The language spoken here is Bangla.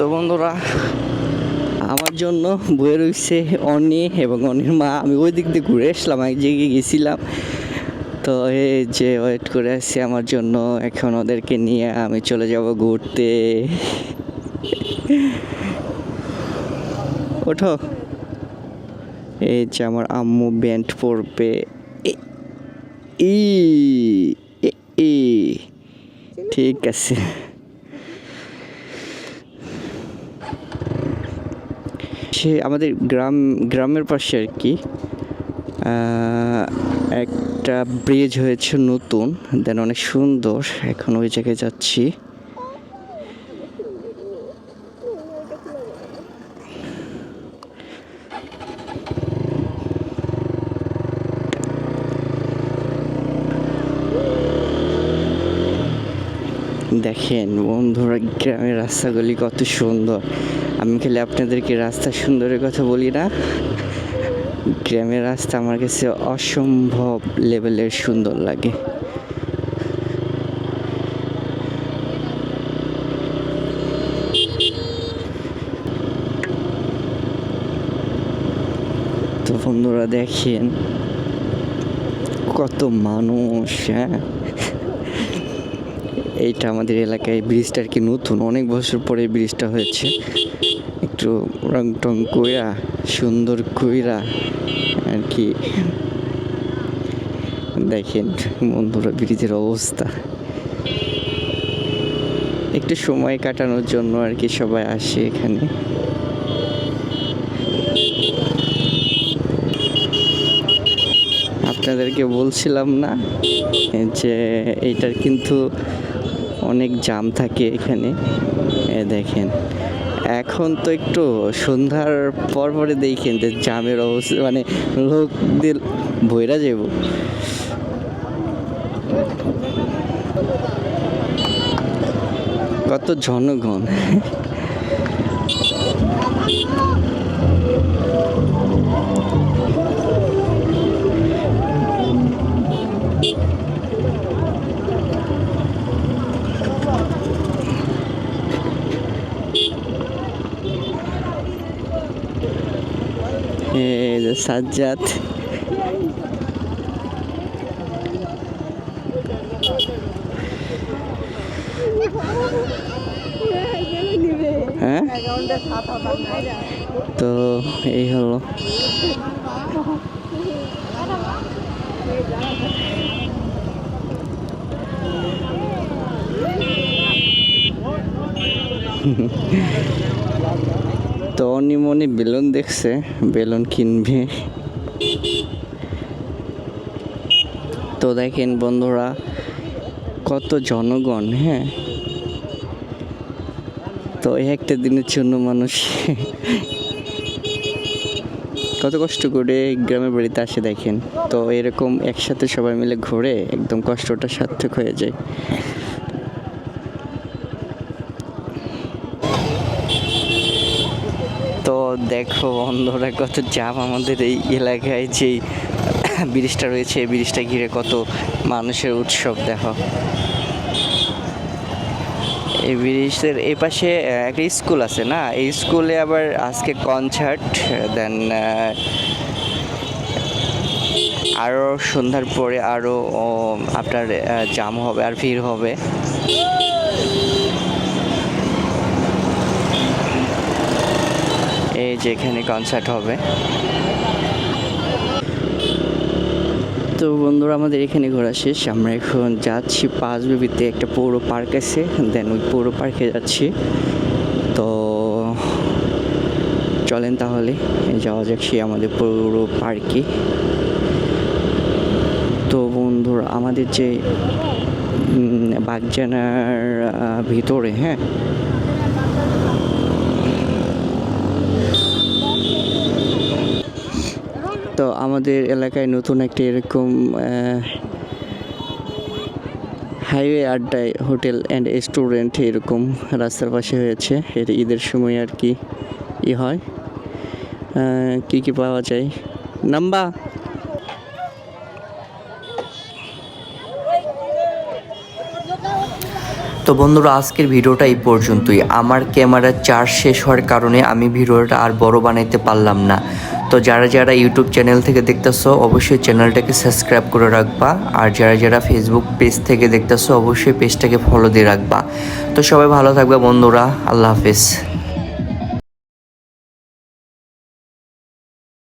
তো বন্ধুরা, আমার জন্য বয়ে রয়েছে অনি এবং অনির মা। আমি ওই দিক দিয়ে ঘুরে আসলাম এক জায়গায় গেছিলাম। তো এই যে ওয়েট করে আসছে আমার জন্য, এখন ওদেরকে নিয়ে আমি চলে যাব ঘুরতে। ওঠো। এই যে আমার আম্মু ব্যান্ড পরবে। ই ঠিক আছে। সে আমাদের গ্রাম, গ্রামের পাশে আর কি একটা ব্রিজ হয়েছে নতুন দেন অনেক সুন্দর, এখন ওই জায়গায় যাচ্ছি। দেখেন বন্ধুরা, গ্রামের রাস্তাগুলি কত সুন্দর। আমি খালি আপনাদেরকে রাস্তা সুন্দরের কথা বলি না। গ্রামের রাস্তা আমার কাছে অসম্ভব লেভেলের সুন্দর লাগে। তো বন্ধুরা দেখেন, কত মানুষ হ্যাঁ? এইটা আমাদের এলাকায় ব্রিজটা আর কি নতুন। অনেক বছর পরে ব্রিজটা হয়েছে। একটু রং টং কইরা, সুন্দর কইরা আর কি দেখেন বন্ধুরা ব্রিজের অবস্থা। একটু সময় কাটানোর জন্য আর কি সবাই আসে এখানে। আপনাদেরকে বলছিলাম না যে, এইটার কিন্তু অনেক জাম থাকে এখানে। দেখেন, এখন তো একটু সন্ধ্যার পর পরে দেখেন যে জামের অবস্থা মানে লোকদের বইরা যাব কত জনগণ। সাজ্জাদ হ্যাঁ তো এই হলো তো অনিমনি বেলুন দেখছে, বেলুন কিনবে। তো দেখেন বন্ধুরা, কত জনগণ হ্যাঁ? তো এই একটা দিনের জন্য মানুষ কত কষ্ট করে গ্রামের বাড়িতে আসে দেখেন। তো এরকম একসাথে সবাই মিলে ঘুরে একদম কষ্টটা সার্থক হয়ে যায়। দেখো বন্ধুরা কত জাম আমাদের এই এলাকায়, যেই ব্রিজটা রয়েছে, এই ব্রিজটা ঘিরে কত মানুষের উৎসব, দেখো। এই ব্রিজের এই পাশে একটা স্কুল আছে না? এই স্কুলে আবার আজকে কনসার্ট দেন আরও সন্ধ্যার পরে আরও আপনার জাম হবে, আর ভিড় হবে এই যে এখানে কনসার্ট হবে। তো বন্ধুরা, আমাদের এখানে ঘোরা শেষ। আমরা এখন যাচ্ছি পাঁচ বিবিতে একটা পৌর পার্ক আছে দেন ওই পৌর পার্কে যাচ্ছি। তো চলেন তাহলে, যাওয়া যাক সে আমাদের পৌর পার্কে। তো বন্ধুরা, আমাদের যে বাগজানার ভিতরে হ্যাঁ তো আমাদের এলাকায় নতুন একটা এরকম হাইওয়ে আড্ডায় হোটেল অ্যান্ড রেস্টুরেন্ট এরকম রাস্তার পাশে হয়েছে। এর ঈদের সময় আর কি ই হয়। কি কি পাওয়া যায়? নাম্বা! তো বন্ধুরা, আজকের ভিডিওটা এই পর্যন্তই। আমার ক্যামেরার চার্জ শেষ হওয়ার কারণে আমি ভিডিওটা আর বড় বানাইতে পারলাম না। তো যারা যারা ইউটিউব চ্যানেল থেকে দেখতেছো, অবশ্যই চ্যানেলটাকে সাবস্ক্রাইব করে রাখবা। আর যারা যারা ফেসবুক পেজ থেকে দেখতেছো, অবশ্যই পেজটাকে ফলো দিয়ে রাখবা। তো সবাই ভালো থাকবে বন্ধুরা, আল্লাহ হাফেজ।